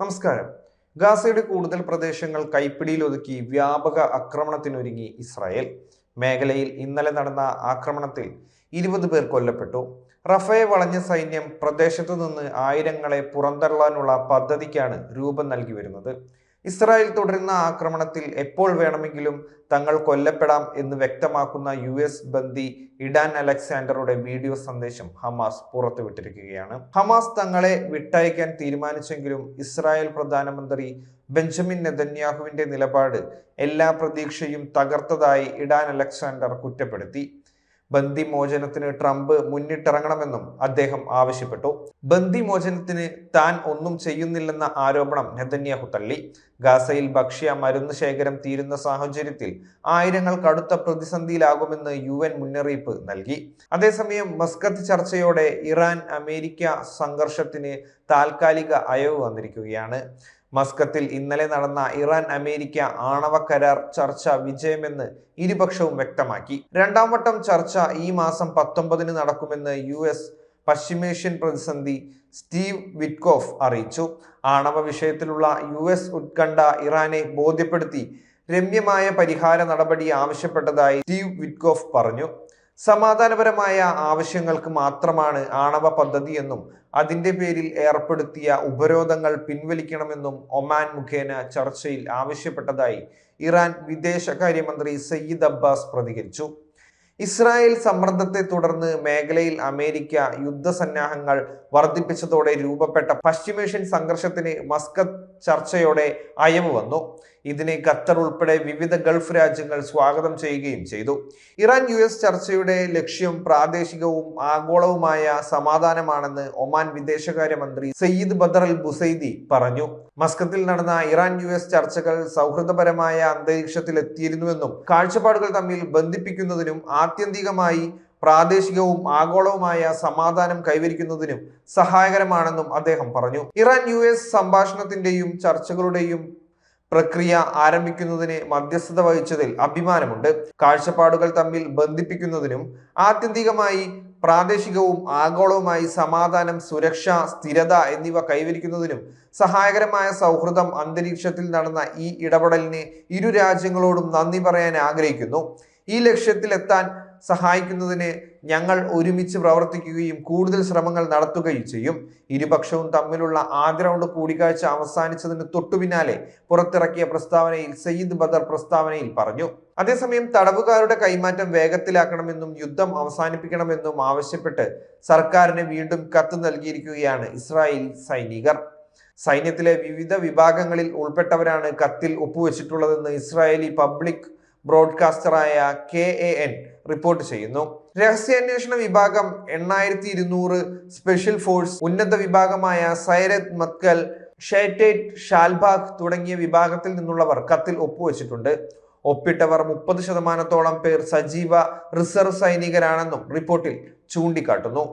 നമസ്കാരം. ഗാസയുടെ കൂടുതൽ പ്രദേശങ്ങൾ കൈപ്പിടിയിൽ ഒതുക്കി വ്യാപക ആക്രമണത്തിനൊരുങ്ങി ഇസ്രായേൽ. മേഖലയിൽ ഇന്നലെ നടന്ന ആക്രമണത്തിൽ ഇരുപത് പേർ കൊല്ലപ്പെട്ടു. റഫയെ വളഞ്ഞ സൈന്യം പ്രദേശത്തു നിന്ന് ആയിരങ്ങളെ പുറന്തള്ളാനുള്ള പദ്ധതിക്കാണ് രൂപം നൽകി വരുന്നത്. ഇസ്രായേൽ തുടരുന്ന ആക്രമണത്തിൽ എപ്പോൾ വേണമെങ്കിലും തങ്ങൾ കൊല്ലപ്പെടാം എന്ന് വ്യക്തമാക്കുന്ന യു എസ് ബന്ദി ഇഡാൻ അലക്സാണ്ടറുടെ വീഡിയോ സന്ദേശം ഹമാസ് പുറത്തുവിട്ടിരിക്കുകയാണ്. ഹമാസ് തങ്ങളെ വിട്ടയക്കാൻ തീരുമാനിച്ചെങ്കിലും ഇസ്രായേൽ പ്രധാനമന്ത്രി ബെഞ്ചമിൻ നെതന്യാഹുവിന്റെ നിലപാട് എല്ലാ പ്രതീക്ഷയും തകർത്തതായി ഇഡാൻ അലക്സാണ്ടർ കുറ്റപ്പെടുത്തി. ബന്ദി മോചനത്തിന് ട്രംപ് മുന്നിട്ടിറങ്ങണമെന്നും അദ്ദേഹം ആവശ്യപ്പെട്ടു. ബന്ദിമോചനത്തിന് താൻ ഒന്നും ചെയ്യുന്നില്ലെന്ന ആരോപണം നെതന്യാഹു തള്ളി. ഗാസയിൽ ഭക്ഷ്യ മരുന്ന് ശേഖരം തീരുന്ന സാഹചര്യത്തിൽ ആയിരങ്ങൾ കടുത്ത പ്രതിസന്ധിയിലാകുമെന്ന് യു എൻ മുന്നറിയിപ്പ് നൽകി. അതേസമയം മസ്കത്ത് ചർച്ചയോടെ ഇറാൻ അമേരിക്ക സംഘർഷത്തിന് താൽക്കാലിക അയവ് വന്നിരിക്കുകയാണ്. മസ്കത്തിൽ ഇന്നലെ നടന്ന ഇറാൻ അമേരിക്ക ആണവ കരാർ ചർച്ച വിജയമെന്ന് ഇരുപക്ഷവും വ്യക്തമാക്കി. രണ്ടാം വട്ടം ചർച്ച ഈ മാസം പത്തൊമ്പതിന് നടക്കുമെന്ന് യു എസ് പശ്ചിമേഷ്യൻ പ്രതിസന്ധി സ്റ്റീവ് വിറ്റ്കോഫ് അറിയിച്ചു. ആണവ വിഷയത്തിലുള്ള യു എസ് ഉത്കണ്ഠ ഇറാനെ ബോധ്യപ്പെടുത്തി രമ്യമായ പരിഹാര നടപടി ആവശ്യപ്പെട്ടതായി സ്റ്റീവ് വിറ്റ്കോഫ് പറഞ്ഞു. സമാധാനപരമായ ആവശ്യങ്ങൾക്ക് മാത്രമാണ് ആണവ പദ്ധതിയെന്നും അതിന്റെ പേരിൽ ഏർപ്പെടുത്തിയ ഉപരോധങ്ങൾ പിൻവലിക്കണമെന്നും ഒമാൻ മുഖേന ചർച്ചയിൽ ആവശ്യപ്പെട്ടതായി ഇറാൻ വിദേശകാര്യമന്ത്രി സയ്യിദ് അബ്ബാസ് പ്രതികരിച്ചു. ഇസ്രായേൽ സമ്മർദ്ദത്തെ തുടർന്ന് മേഖലയിൽ അമേരിക്ക യുദ്ധസന്നാഹങ്ങൾ വർദ്ധിപ്പിച്ചതോടെ രൂപപ്പെട്ട പശ്ചിമേഷ്യൻ സംഘർഷത്തിന് മസ്കത്ത് ചർച്ചയോടെ അയവ് വന്നു. ഇതിനെ ഖത്തർ ഉൾപ്പെടെ വിവിധ ഗൾഫ് രാജ്യങ്ങൾ സ്വാഗതം ചെയ്യുകയും ചെയ്തു. ഇറാൻ യു എസ് ചർച്ചയുടെ ലക്ഷ്യം പ്രാദേശികവും ആഗോളവുമായ സമാധാനമാണെന്ന് ഒമാൻ വിദേശകാര്യമന്ത്രി സയ്യിദ് ബദർ അൽ ബുസൈദി പറഞ്ഞു. മസ്കത്തിൽ നടന്ന ഇറാൻ യു എസ് ചർച്ചകൾ സൗഹൃദപരമായ അന്തരീക്ഷത്തിൽ എത്തിയിരുന്നുവെന്നും കാഴ്ചപ്പാടുകൾ തമ്മിൽ ബന്ധിപ്പിക്കുന്നതിനും ആത്യന്തികമായി പ്രാദേശികവും ആഗോളവുമായ സമാധാനം കൈവരിക്കുന്നതിനും സഹായകരമാണെന്നും അദ്ദേഹം പറഞ്ഞു. ഇറാൻ യു എസ് സംഭാഷണത്തിന്റെയും ചർച്ചകളുടെയും പ്രക്രിയ ആരംഭിക്കുന്നതിന് മധ്യസ്ഥത വഹിച്ചതിൽ അഭിമാനമുണ്ട്. കാഴ്ചപ്പാടുകൾ തമ്മിൽ ബന്ധിപ്പിക്കുന്നതിനും ആത്യന്തികമായി പ്രാദേശികവും ആഗോളവുമായി സമാധാനം സുരക്ഷ സ്ഥിരത എന്നിവ കൈവരിക്കുന്നതിനും സഹായകരമായ സൗഹൃദം അന്തരീക്ഷത്തിൽ നടന്ന ഈ ഇടപെടലിന് ഇരു രാജ്യങ്ങളോടും നന്ദി പറയാൻ ആഗ്രഹിക്കുന്നു. ഈ ലക്ഷ്യത്തിലെത്താൻ സഹായിക്കുന്നതിന് ഞങ്ങൾ ഒരുമിച്ച് പ്രവർത്തിക്കുകയും കൂടുതൽ ശ്രമങ്ങൾ നടത്തുകയും ചെയ്യും. ഇരുപക്ഷവും തമ്മിലുള്ള ആദ്യ റൗണ്ട് കൂടിക്കാഴ്ച അവസാനിച്ചതിന് തൊട്ടുപിന്നാലെ പുറത്തിറക്കിയ പ്രസ്താവനയിൽ സയ്യിദ് ബദർ പ്രസ്താവനയിൽ പറഞ്ഞു. അതേസമയം തടവുകാരുടെ കൈമാറ്റം വേഗത്തിലാക്കണമെന്നും യുദ്ധം അവസാനിപ്പിക്കണമെന്നും ആവശ്യപ്പെട്ട് സർക്കാരിന് വീണ്ടും കത്ത് നൽകിയിരിക്കുകയാണ് ഇസ്രായേൽ സൈനികർ. സൈന്യത്തിലെ വിവിധ വിഭാഗങ്ങളിൽ ഉൾപ്പെട്ടവരാണ് കത്തിൽ ഒപ്പുവെച്ചിട്ടുള്ളതെന്ന് ഇസ്രായേലി പബ്ലിക് ബ്രോഡ്കാസ്റ്ററായ കെ എ എൻ റിപ്പോർട്ട് ചെയ്യുന്നു. രഹസ്യാന്വേഷണ വിഭാഗം എണ്ണായിരത്തി ഇരുന്നൂറ് സ്പെഷ്യൽ ഫോഴ്സ് ഉന്നത വിഭാഗമായ സൈരത് മത്കൽ ഷേറ്റേറ്റ് ഷാൽബാഗ് തുടങ്ങിയ വിഭാഗത്തിൽ നിന്നുള്ളവർ കത്തിൽ ഒപ്പുവെച്ചിട്ടുണ്ട്. ഒപ്പിട്ടവർ മുപ്പത് ശതമാനത്തോളം പേർ സജീവ റിസർവ് സൈനികരാണെന്നും റിപ്പോർട്ടിൽ ചൂണ്ടിക്കാട്ടുന്നു.